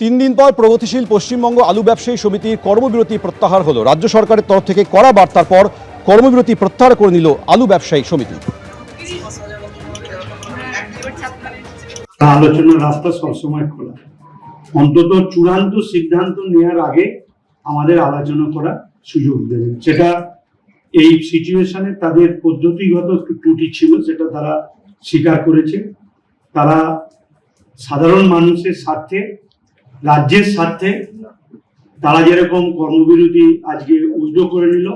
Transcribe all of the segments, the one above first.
তিন দিন পর প্রগতিশীল পশ্চিমবঙ্গ আলু ব্যবসায়ী সমিতির কর্মবিরতি প্রত্যাহার হলো। রাজ্য সরকারের তরফ থেকে কড়া বার্তার পর কর্মবিরতি প্রত্যাহার করে নিল আলু ব্যবসায়ী সমিতি। আলোচনার রাস্তা সবসময় খোলা। অন্তত চূড়ান্ত সিদ্ধান্ত নেওয়ার আগে আমাদের আলোচনা করার সুযোগ দেবেন সেটা এই সিচুয়েশনে তাদের পদ্ধতিগত ত্রুটি ছিল, সেটা তারা স্বীকার করেছে। তারা সাধারণ মানুষের স্বার্থে রাজ্যের স্বার্থে তারা যেরকম কর্মবিরতি আজকে উইথড্র করে নিল,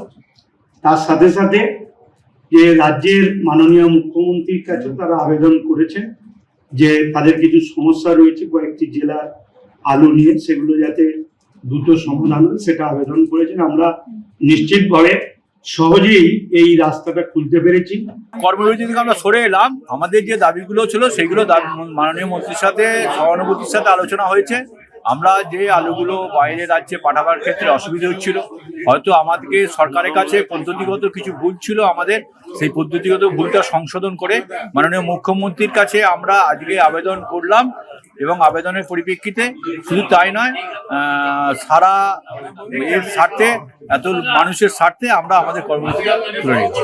তার সাথে সাথে যে রাজ্যের মাননীয় মুখ্যমন্ত্রীর কাছে তারা আবেদন করেছেন যে তাদের কিছু সমস্যা রয়েছে, কয়েকটি জেলার আলু নিয়ে সেগুলো যাতে দ্রুত সমাধান সেটা আবেদন করেছেন। আমরা নিশ্চিতভাবে সহজেই এই রাস্তাটা খুলতে পেরেছি। কর্মবিরতি থেকে আমরা সরে এলাম। আমাদের যে দাবিগুলো ছিল, সেগুলো মাননীয় মন্ত্রীর সাথে সহানুভূতির সাথে আলোচনা হয়েছে। আমরা যে আলুগুলো বাইরে রাজ্যে পাঠাবার ক্ষেত্রে অসুবিধা হচ্ছিল, হয়তো আমাদেরকে সরকারের কাছে পদ্ধতিগত কিছু ভুল ছিল আমাদের, সেই পদ্ধতিগত ভুলটা সংশোধন করে মাননীয় মুখ্যমন্ত্রীর কাছে আমরা আজকে আবেদন করলাম এবং আবেদনের পরিপ্রেক্ষিতে শুধু তাই নয় সারা এর স্বার্থে, এত মানুষের স্বার্থে আমরা আমাদের কর্মসূচিটা তুলে নিচ্ছি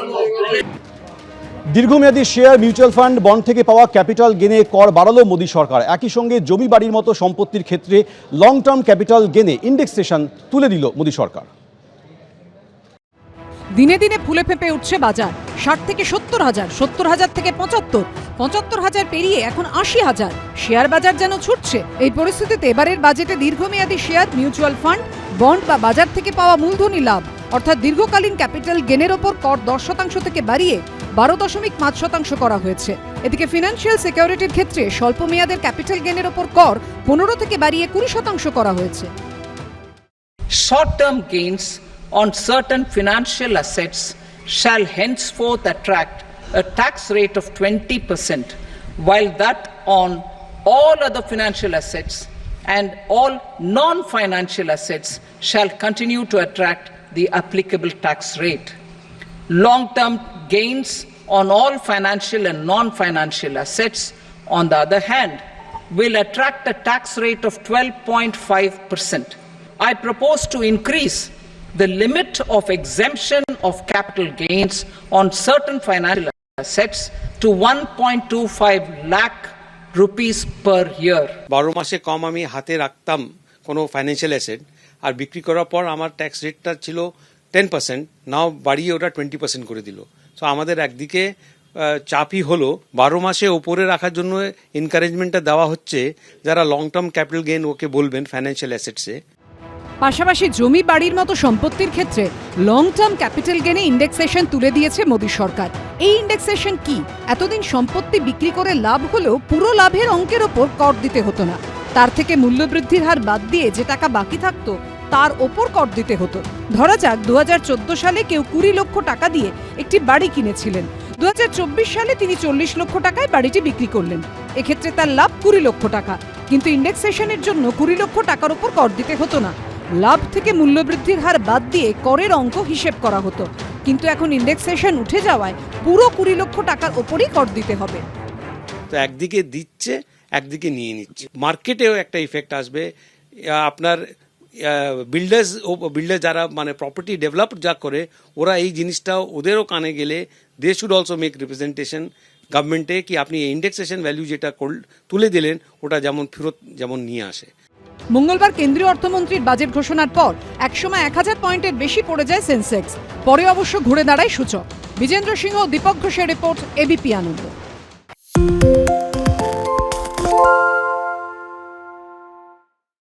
দীর্ঘমেয়াদী শেয়ার মিউচুয়াল ফান্ড বন্ড থেকে পাওয়া ক্যাপিটাল গেনে কর বাড়ালো মোদী সরকার। একই সঙ্গে জমি বাড়ির মতো সম্পত্তির ক্ষেত্রে লং টার্ম ক্যাপিটাল গেনে ইন্ডেক্সেশন তুলে দিল মোদী সরকার। দিনে দিনে ফুলে ফেঁপে উঠছে বাজার। ষাট থেকে সত্তর হাজার সত্তর হাজার থেকে পঁচাত্তর পঁচাত্তর হাজার পেরিয়ে এখন আশি হাজার। শেয়ার বাজার যেন ছুটছে, এই পরিস্থিতিতে এবারের বাজেটে দীর্ঘমেয়াদী শেয়ার, মিউচুয়াল ফান্ড, বন্ড বা বাজার থেকে পাওয়া মূলধনী লাভ, অর্থাৎ দীর্ঘকালীন ক্যাপিটাল গেনের ওপর কর দশ শতাংশ থেকে বাড়িয়ে বারো দশমিক পাঁচ শতাংশ করা হয়েছে। এদিকে ফিনান্সিয়াল সিকিউরিটির ক্ষেত্রে স্বল্প মেয়াদের ক্যাপিটাল গেনের ওপর কর পনেরো থেকে বাড়িয়ে কুড়ি শতাংশ করা হয়েছে। Short term gains on certain financial assets shall henceforth attract a tax rate of twenty percent while that on all other financial assets and all non financial assets shall continue to attract the applicable tax rate Long term gains on all financial and non financial assets, on the other hand, will attract a tax rate of 12.5%. I propose to increase the limit of exemption of capital gains on certain financial assets to 1.25 lakh rupees per year. বারো মাসে কম আমি হাতে রাখতাম কোনো financial asset আর বিক্রি করার পর আমার ট্যাক্স রেটটা ছিল টেন পার্সেন্ট নাও বাড়িয়ে ওটা টোয়েন্টি পার্সেন্ট করে দিল। সো আমাদের একদিকে চাপই হলো, বারো মাসে ওপরে রাখার জন্য এনকারেজমেন্টটা দেওয়া হচ্ছে, যারা long term capital gain okay বলবেন ফাইন্যান্সিয়াল অ্যাসেটসে পাশাপাশি জমি বাড়ির মতো সম্পত্তির ক্ষেত্রে লং টার্ম ক্যাপিটাল গেনে ইন্ডেক্সেশন তুলে দিয়েছে মোদী সরকার। এই ইন্ডেক্সেশন কি? এতদিন সম্পত্তি বিক্রি করে লাভ হলেও পুরো লাভের অঙ্কের ওপর কর দিতে হতো না। তার থেকে মূল্যবৃদ্ধির হার বাদ দিয়ে যে টাকা বাকি থাকতো তার ওপর কর দিতে হতো। ধরা যাক, দুহাজার চোদ্দ সালে কেউ কুড়ি লক্ষ টাকা দিয়ে একটি বাড়ি কিনেছিলেন। দুহাজার চব্বিশ সালে তিনি চল্লিশ লক্ষ টাকায় বাড়িটি বিক্রি করলেন। এক্ষেত্রে তার লাভ কুড়ি লক্ষ টাকা। কিন্তু ইন্ডেক্সেশনের জন্য কুড়ি লক্ষ টাকার ওপর কর দিতে হতো না। লাভ থেকে মূল্যবৃদ্ধির হার বাদ দিয়ে করের অঙ্ক হিসেব করা হতো। কিন্তু এখন ইন্ডেক্সেশন উঠে যাওয়ায় পুরো কুড়ি লক্ষ টাকার ওপরই কর দিতে হবে। তো একদিকে দিচ্ছে, একদিকে নিয়ে নিচ্ছে। মার্কেটেও একটা ইফেক্ট আসবে। আপনার বিল্ডার্স বিল্ডার যারা মানে প্রপার্টি ডেভেলপ যা করে, ওরা এই জিনিসটা ওদেরও কানে গেলে they should also make representation গভর্নমেন্টে কি আপনি ইন্ডেক্সেশন ভ্যালু যেটা তুলে দিলেন, ওটা যেমন ফেরত যেমন নিয়ে আসে। মঙ্গলবার কেন্দ্রীয় অর্থমন্ত্রীর বাজেট ঘোষণার পর একসময় এক হাজার পয়েন্টের বেশি পড়ে যায় সেন্সেক্স পরে অবশ্য ঘুরে দাঁড়ায় সূচক। বিজেন্দ্র সিংহ দীপক ঘোষের রিপোর্ট এবিপি আনন্দ।